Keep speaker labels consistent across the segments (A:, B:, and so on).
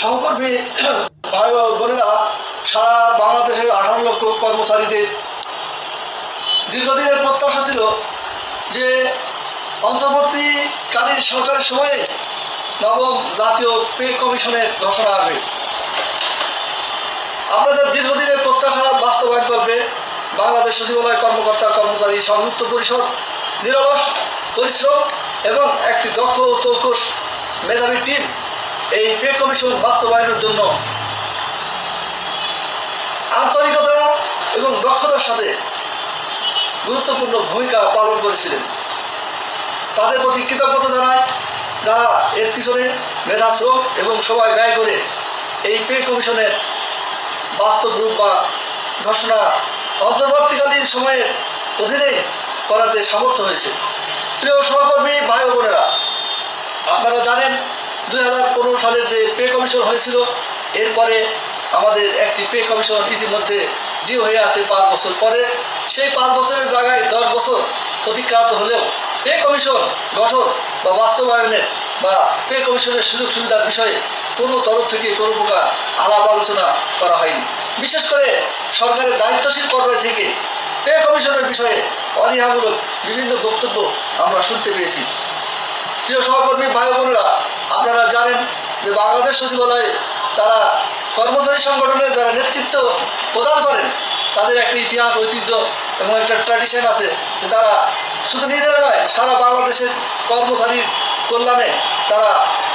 A: সহকর্মী ভাই বোনেরা সারা বাংলাদেশের আঠারো লক্ষ কর্মচারীদের দীর্ঘদিনের প্রত্যাশা ছিল যে অন্তর্বর্তীকালীন সরকারের সময়ে নবম জাতীয় পে কমিশনের ঘোষণা আসবে। আপনাদের দীর্ঘদিনের প্রত্যাশা বাস্তবায়ন করবে বাংলাদেশ সচিবালয় কর্মকর্তা কর্মচারী সংযুক্ত পরিষদ নিরলস পরিশ্রম এবং একটি দক্ষ ও চৌকস মেধাবী টিম। এই পে কমিশন বাস্তবায়নের জন্য আন্তরিকতা এবং দক্ষতার সাথে গুরুত্বপূর্ণ ভূমিকা পালন করেছিলেন। তাদের প্রতি কৃতজ্ঞতা জানায় যারা এর পিছনে মেধাশ্রম এবং সবাই ব্যয় করে এই পে কমিশনের বাস্তব রূপ বা ঘোষণা অন্তর্বর্তীকালীন সময়ের অধীনে করাতে সামর্থ্য হয়েছে। প্রিয় সহকর্মী, ভাই বোনেরা, আপনারা জানেন দুই হাজার পনেরো সালের যে পে কমিশন হয়েছিল, এরপরে আমাদের একটি পে কমিশন ইতিমধ্যে ডিউ হয়ে আছে পাঁচ বছর পরে। সেই পাঁচ বছরের জায়গায় দশ বছর অতিক্রান্ত হলেও পে কমিশন গঠন বা বাস্তবায়নের বা পে কমিশনের সুযোগ সুবিধার বিষয়ে কোনো তরফ থেকে কোনো প্রকার আলাপ আলোচনা করা হয়নি। বিশেষ করে সরকারের দায়িত্বশীল পর্যায় থেকে পে কমিশনের বিষয়ে অনীহামূলক বিভিন্ন বক্তব্য আমরা শুনতে পেয়েছি। প্রিয় সহকর্মী, ভাই বোনেরা আপনারা জানেন যে বাংলাদেশ সচিবালয়ে তারা কর্মচারী সংগঠনের যারা নেতৃত্ব প্রদান করেন, তাদের একটা ইতিহাস, ঐতিহ্য এবং একটা ট্র্যাডিশন আছে যে তারা শুধু নিজেরা নয়, সারা বাংলাদেশের কর্মচারীর কল্যাণে তারা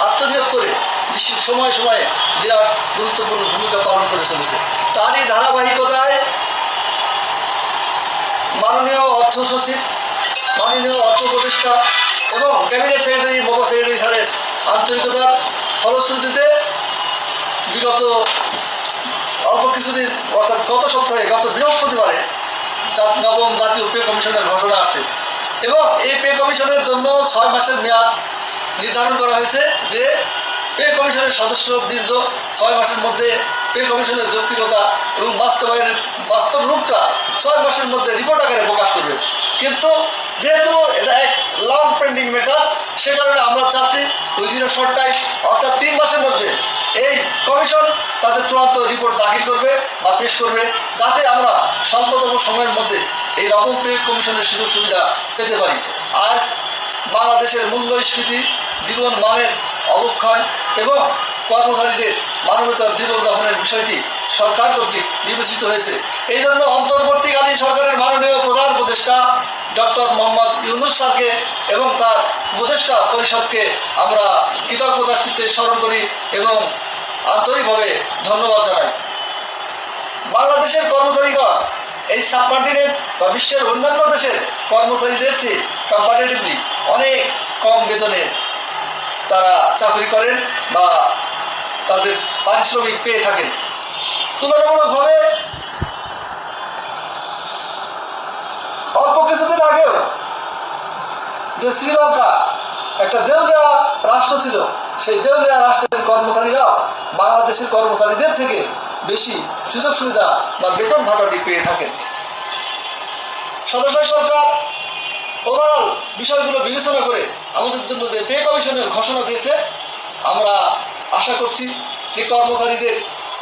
A: আত্মনিয়োগ করে বিশ্বের সময় সময়ে বিরাট গুরুত্বপূর্ণ ভূমিকা পালন করে চলেছে। তারই ধারাবাহিকতায় মাননীয় অর্থ সচিব, মাননীয় অর্থ প্রতিষ্ঠা এবং ক্যাবিনেট সেক্রেটারি মোবা সেক্রেটারি স্যারের আন্তরিকতার ফলশ্রুতিতে বিগত অল্প কিছুদিন, অর্থাৎ গত সপ্তাহে, গত বৃহস্পতিবারে নবম জাতীয় পে কমিশনের ঘোষণা আসছে। এবং এই পে কমিশনের জন্য ছয় মাসের মেয়াদ নির্ধারণ করা হয়েছে যে পে কমিশনের সদস্য সদস্যবৃন্দ ছয় মাসের মধ্যে পে কমিশনের যৌক্তিকতা এবং বাস্তবায়নের বাস্তব রূপটা ছয় মাসের মধ্যে রিপোর্ট আকারে প্রকাশ করবে। কিন্তু যেহেতু এটা এক লং পেন্ডিং ম্যাটার সে কারণে আমরা চাচ্ছি উইদিন শর্ট টাইম অর্থাৎ তিন মাসের মধ্যে এই কমিশন তাদের চূড়ান্ত রিপোর্ট দাখিল করবে বা পেশ করবে, যাতে আমরা স্বল্পতম সময়ের মধ্যে এই নবম পে কমিশনের সুযোগ সুবিধা পেতে পারি। আজ বাংলাদেশের মূল্যস্ফীতি, জীবন মানের অবক্ষয় এবং কর্মচারীদের মানবতার জীবন যাপনের বিষয়টি সরকার কর্তৃক বিবেচিত হয়েছে। এই জন্য অন্তর্বর্তীকালীন সরকারের মাননীয় প্রধান উপদেষ্টা ডক্টর মোহাম্মদ ইউনুস স্যারকে এবং তার উপদেষ্টা পরিষদকে আমরা কৃতজ্ঞতার চিত্তে স্মরণ করি এবং আন্তরিকভাবে ধন্যবাদ জানাই। বাংলাদেশের কর্মচারীগণ এই সাবকন্টিনেন্ট বা বিশ্বের অন্যান্য দেশের কর্মচারীদের চেয়ে কম্পারেটিভলি অনেক কম বেতনে তারা চাকরি করেন বা তাদের পারিশ্রমিক পেয়ে থাকেন। তুলনামূলকভাবে অল্প কিছুদিন আগেও যে শ্রীলঙ্কা একটা দেউলিয়া রাষ্ট্র ছিল, সেই দেউলিয়া রাষ্ট্রের কর্মচারীরা বাংলাদেশের কর্মচারীদের থেকে বেশি সুযোগ সুবিধা বা বেতন ভাতাদি পেয়ে থাকেন। সদস্য সরকার ওভারঅল বিষয়গুলো বিবেচনা করে আমাদের জন্য যে পে কমিশনের ঘোষণা দিয়েছে, আমরা আশা করছি যে কর্মচারীদের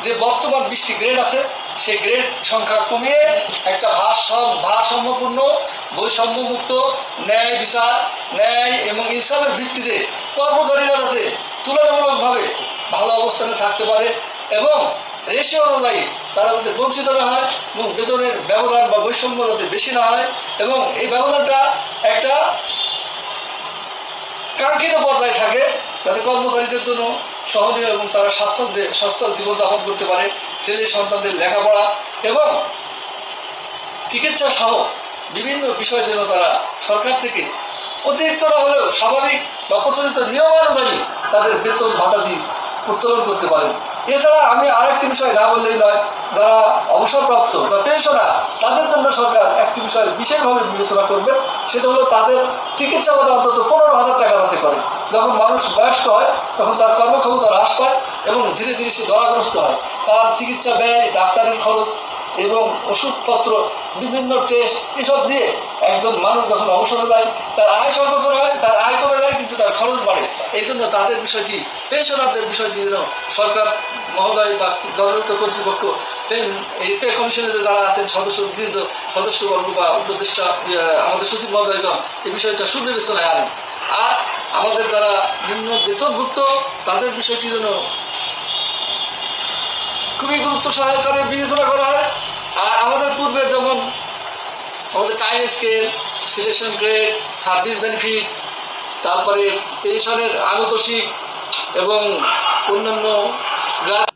A: যে বর্তমান বৃষ্টি গ্রেড আছে, সেই গ্রেড সংখ্যা কমিয়ে একটা ভারসাম্য ভারসাম্যপূর্ণ, বৈষম্যমুক্ত ন্যায় বিচার, ন্যায় এবং ইনসাফের ভিত্তিতে কর্মচারীরা যাতে তুলনামূলকভাবে ভালো অবস্থানে থাকতে পারে এবং রেশিও অনুযায়ী তারা যাতে বঞ্চিত না হয় এবং বেতনের ব্যবধান বা বৈষম্য যাতে বেশি না হয় এবং এই ব্যবধানটা একটা কাঙ্ক্ষিত পর্যায়ে থাকে যাতে কর্মচারীদের জন্য সহনীয় এবং তারা স্বাস্থ্য স্বাস্থ্য জীবনযাপন করতে পারে। ছেলে সন্তানদের লেখাপড়া এবং চিকিৎসা সহ বিভিন্ন বিষয় যেন তারা সরকার থেকে অতিরিক্ত না হলেও স্বাভাবিক বা প্রচলিত নিয়মানুযায়ী তাদের বেতন ভাতা দিয়ে উত্তোলন করতে পারেন। এছাড়া আমি আরেকটি বিষয় না বললেই নয়, যারা অবসরপ্রাপ্ত বা পেনশনার, তাদের জন্য সরকার একটি বিষয় বিশেষভাবে বিবেচনা করবে, সেটা হলো তাদের চিকিৎসা মতো অন্তত পনেরো হাজার টাকা দিতে পারে। যখন মানুষ বয়স্ক হয়, তখন তার কর্মক্ষমতা হ্রাস পায় এবং ধীরে ধীরে সে জরাগ্রস্ত হয়। তার চিকিৎসা ব্যয় ডাক্তারের খরচ এবং ওষুধপত্র বিভিন্ন টেস্ট এসব দিয়ে একজন মানুষ যখন অবসরে যায় তার আয় সংকোচন হয় তার আয় কমে যায় কিন্তু তার খরচ বাড়ে। এই জন্য তাদের বিষয়টি পেনশনারদের বিষয়টি যেন সরকার মহোদয় বা যথাযথ কর্তৃপক্ষ পে কমিশনে যারা আছেন সদস্য বৃন্দ সদস্যবর্গ বা উপদেষ্টা ইয়ে, আমাদের সচিব মহোদয়গণ এই বিষয়টা সুবিবেচনায় আনেন। আর আমাদের যারা নিম্ন বেতনভুক্ত তাদের বিষয়টি যেন খুবই গুরুত্ব সহকারে বিবেচনা করা হয়। আর আমাদের পূর্বে যেমন আমাদের time scale selection grade service benefit তারপরে পেনশনের আনুতোষিক এবং অন্যান্য গ্রাস